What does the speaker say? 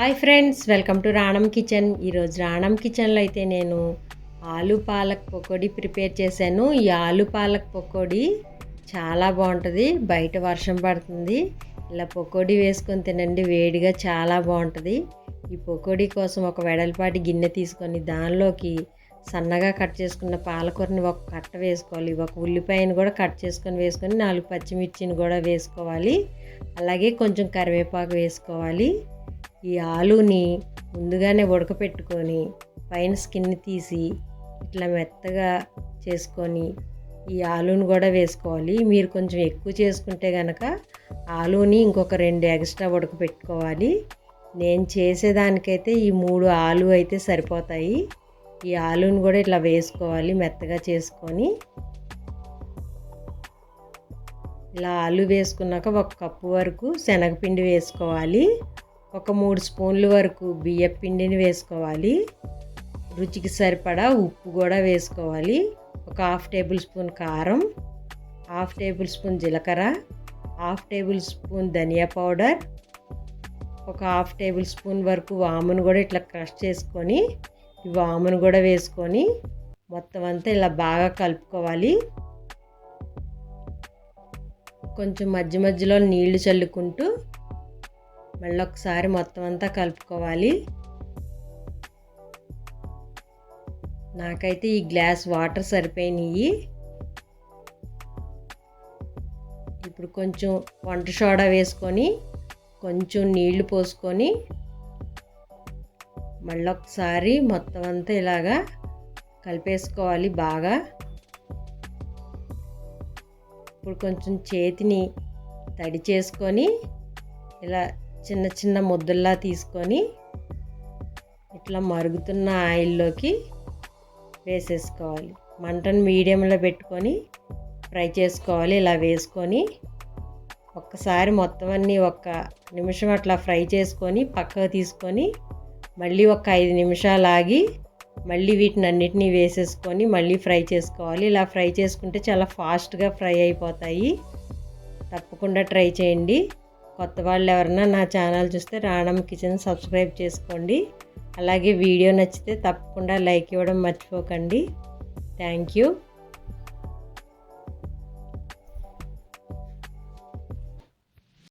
Hi friends welcome to Ranam kitchen. ఈరోజు రాణం కిచెన్లో అయితే నేను ఆలు పాలక్ పకోడీ ప్రిపేర్ చేశాను. ఈ ఆలు పాలక్ పకోడీ చాలా బాగుంటుంది బయట వర్షం పడుతుంది. ఇలా పకోడీ వేసుకొని తినండి వేడిగా చాలా బాగుంటుంది. ఈ పకోడీ కోసం ఒక వెడల్పాటి గిన్నె తీసుకొని దానిలోకి సన్నగా కట్ చేసుకున్న పాలకూరని ఒక కట్ట వేసుకోవాలి. ఒక ఉల్లిపాయని కూడా కట్ చేసుకొని వేసుకొని నాలుగు పచ్చిమిర్చిని కూడా వేసుకోవాలి. అలాగే కొంచెం కరివేపాకు వేసుకోవాలి. ఈ ఆలూని ముందుగానే ఉడకపెట్టుకొని పైన స్కిన్ తీసి ఇట్లా మెత్తగా చేసుకొని ఈ ఆలూని కూడా వేసుకోవాలి. మీరు కొంచెం ఎక్కువ చేసుకుంటే కనుక ఆలూని ఇంకొక రెండు ఎక్స్ట్రా ఉడకపెట్టుకోవాలి. నేను చేసేదానికైతే ఈ మూడు ఆలు అయితే సరిపోతాయి. ఈ ఆలుని కూడా ఇట్లా వేసుకోవాలి మెత్తగా చేసుకొని. ఇలా ఆలు వేసుకున్నాక ఒక కప్పు వరకు శనగపిండి వేసుకోవాలి. ఒక మూడు స్పూన్ల వరకు బియ్య పిండిని వేసుకోవాలి. రుచికి సరిపడా ఉప్పు కూడా వేసుకోవాలి. ఒక హాఫ్ టేబుల్ స్పూన్ కారం హాఫ్ టేబుల్ స్పూన్ జీలకర్ర హాఫ్ టేబుల్ స్పూన్ ధనియా పౌడర్ ఒక హాఫ్ టేబుల్ స్పూన్ వరకు వామును కూడా ఇట్లా క్రష్ చేసుకొని ఈ వామును కూడా వేసుకొని మొత్తం అంతా ఇలా బాగా కలుపుకోవాలి. కొంచెం మధ్య మధ్యలో నీళ్ళు చల్లుకుంటూ మళ్ళీ ఒకసారి మొత్తం అంతా కలుపుకోవాలి. నాకైతే ఈ గ్లాస్ వాటర్ సరిపోయినాయి. ఇప్పుడు కొంచెం వంట సోడా వేసుకొని కొంచెం నీళ్ళు పోసుకొని మళ్ళీ ఒకసారి మొత్తం అంతా ఇలాగా కలిపేసుకోవాలి బాగా. ఇప్పుడు కొంచెం చేతిని తడి చేసుకొని ఇలా చిన్న చిన్న ముద్దల్లా తీసుకొని ఇట్లా మరుగుతున్న ఆయిల్లోకి వేసేసుకోవాలి. మంటను మీడియంలో పెట్టుకొని ఫ్రై చేసుకోవాలి. ఇలా వేసుకొని ఒక్కసారి మొత్తం అన్నీ ఒక్క నిమిషం అట్లా ఫ్రై చేసుకొని పక్కకు తీసుకొని మళ్ళీ ఒక ఐదు నిమిషాలు ఆగి మళ్ళీ వీటిని అన్నిటినీ వేసేసుకొని మళ్ళీ ఫ్రై చేసుకోవాలి. ఇలా ఫ్రై చేసుకుంటే చాలా ఫాస్ట్గా ఫ్రై అయిపోతాయి. తప్పకుండా ట్రై చేయండి. కొత్త వాళ్ళు ఎవరన్నా నా ఛానల్ చూస్తే రాణం కిచెన్ సబ్స్క్రైబ్ చేసుకోండి. అలాగే వీడియో నచ్చితే తప్పకుండా లైక్ ఇవ్వడం మర్చిపోకండి. Thank you.